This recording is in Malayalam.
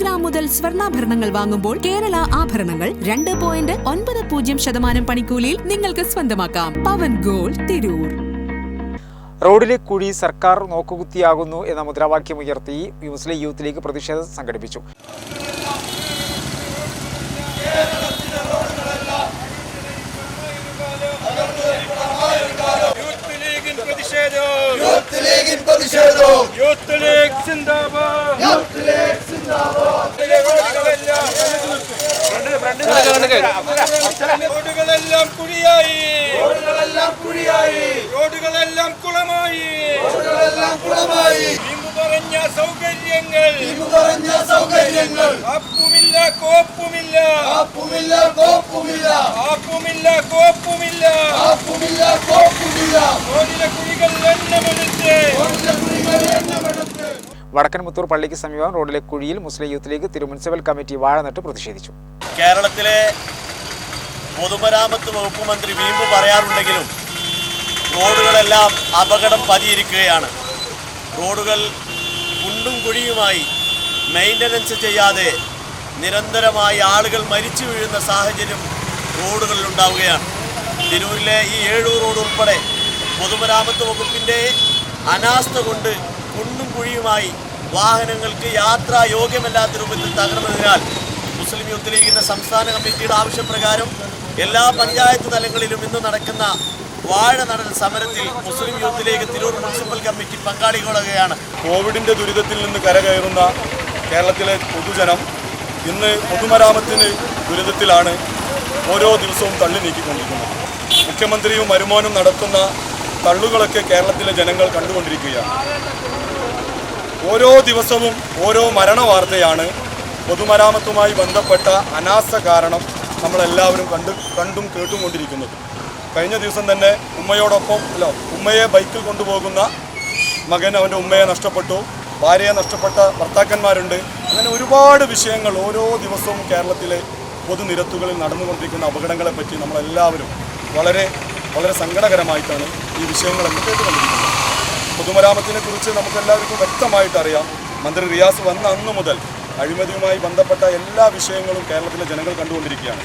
ഗ്രാം മുതൽ സ്വർണാഭരണങ്ങൾ വാങ്ങുമ്പോൾ കേരള ആഭരണങ്ങൾ രണ്ട് പോയിന്റ് ഒൻപത് പൂജ്യം ശതമാനം പണിക്കൂലിയിൽ നിങ്ങൾക്ക് സ്വന്തമാക്കാം. പവൻ ഗോൾ തിരൂർ. റോഡിലെ കുഴി സർക്കാർ നോക്കുകുത്തിയാകുന്നു എന്ന മുദ്രാവാക്യം ഉയർത്തി മുസ്ലിം യൂത്ത് ലീഗ് പ്രതിഷേധം സംഘടിപ്പിച്ചു യൂത്ത് ലീഗിൻ പ്രതിഷേധം യൂത്ത് ലീഗിൻ പ്രതിഷേധവും യൂത്ത് ലീഗ് സിന്ദാബാദ് യൂത്ത് ലീഗ് സിന്ദാബാദ് റോഡുകളെല്ലാം കുഴിയായി. റോഡുകളെല്ലാം കുഴിയായി. റോഡുകളെല്ലാം കുളമായി. റോഡുകളെല്ലാം കുളമായി. പറഞ്ഞ സൗകര്യങ്ങൾ. പറഞ്ഞ സൗകര്യങ്ങൾ. കോപ്പുമില്ല. കോപ്പുമില്ല. ആപ്പുമില്ല കോപ്പുമില്ല. ആപ്പുമില്ല കോപ്പുമില്ല. റോഡിലെ കുഴികൾ എണ്ണമെടുത്ത്. റോഡിലെ കുഴികൾ എണ്ണമെടുത്ത്. വടക്കൻമുത്തൂർ പള്ളിക്ക് സമീപം റോഡിലെ കുഴിയിൽ മുസ്ലിം യൂത്ത് ലീഗ് തിരുമുനിസിപ്പൽ കമ്മിറ്റി വാഴ നട്ട് പ്രതിഷേധിച്ചു. കേരളത്തിലെ പൊതുമരാമത്ത് വകുപ്പ് മന്ത്രി വീമ്പ് പറയാറുണ്ടെങ്കിലും റോഡുകളെല്ലാം അപകടം പതിയിരിക്കുകയാണ്. റോഡുകൾ കുണ്ടും കുഴിയുമായി മെയിന്റനൻസ് ചെയ്യാതെ നിരന്തരമായി ആളുകൾ മരിച്ചു വീഴുന്ന സാഹചര്യം റോഡുകളിൽ ഉണ്ടാവുകയാണ്. തിരൂരിലെ ഈ ഏഴൂർ റോഡ് ഉൾപ്പെടെ പൊതുമരാമത്ത് വകുപ്പിന്റെ അനാസ്ഥ കൊണ്ട് കുണ്ടും കുഴിയുമായി വാഹനങ്ങൾക്ക് യാത്രാ യോഗ്യമല്ലാത്ത രൂപത്തിൽ തകർന്നതിനാൽ മുസ്ലിം യൂത്ത് ലീഗിന്റെ സംസ്ഥാന കമ്മിറ്റിയുടെ ആവശ്യപ്രകാരം എല്ലാ പഞ്ചായത്ത് തലങ്ങളിലും ഇന്ന് നടക്കുന്ന വാഴ നടൽ സമരത്തിൽ Muslim youth league Tirur municipal committee പങ്കാളികളാകുകയാണ്. കോവിഡിന്റെ ദുരിതത്തിൽ നിന്ന് കരകയറുന്ന കേരളത്തിലെ പൊതുജനം ഇന്ന് പൊതുമരാമത്തിന് ദുരിതത്തിലാണ് ഓരോ ദിവസവും തള്ളി നീക്കിക്കൊണ്ടിരിക്കുന്നത്. മുഖ്യമന്ത്രിയും മരുമോനും നടത്തുന്ന തള്ളുകളൊക്കെ കേരളത്തിലെ ജനങ്ങൾ കണ്ടുകൊണ്ടിരിക്കുകയാണ്. ഓരോ ദിവസവും ഓരോ മരണ വാർത്തയാണ് പൊതുമരാമത്തുമായി ബന്ധപ്പെട്ട അനാസ കാരണം നമ്മളെല്ലാവരും കണ്ട് കണ്ടും കേട്ടുകൊണ്ടിരിക്കുന്നത് കഴിഞ്ഞ ദിവസം തന്നെ ഉമ്മയോടൊപ്പം അല്ല ഉമ്മയെ ബൈക്കിൽ കൊണ്ടുപോകുന്ന മകൻ അവന്റെ ഉമ്മയെ നഷ്ടപ്പെട്ടു ഭാര്യയെ നഷ്ടപ്പെട്ട ഭർത്താക്കന്മാരുണ്ട്. അങ്ങനെ ഒരുപാട് വിഷയങ്ങൾ ഓരോ ദിവസവും കേരളത്തിലെ പൊതുനിരത്തുകളിൽ നടന്നുകൊണ്ടിരിക്കുന്ന അപകടങ്ങളെപ്പറ്റി നമ്മളെല്ലാവരും വളരെ വളരെ സങ്കടകരമായിട്ടാണ് ഈ വിഷയങ്ങളൊക്കെ കേട്ടുകൊണ്ടിരിക്കുന്നത്. പൊതുമരാമത്തിനെ കുറിച്ച് നമുക്കെല്ലാവർക്കും വ്യക്തമായിട്ടറിയാം. മന്ത്രി റിയാസ് വന്ന അന്നു മുതൽ അഴിമതിയുമായി ബന്ധപ്പെട്ട എല്ലാ വിഷയങ്ങളും കേരളത്തിലെ ജനങ്ങൾ കണ്ടുകൊണ്ടിരിക്കുകയാണ്.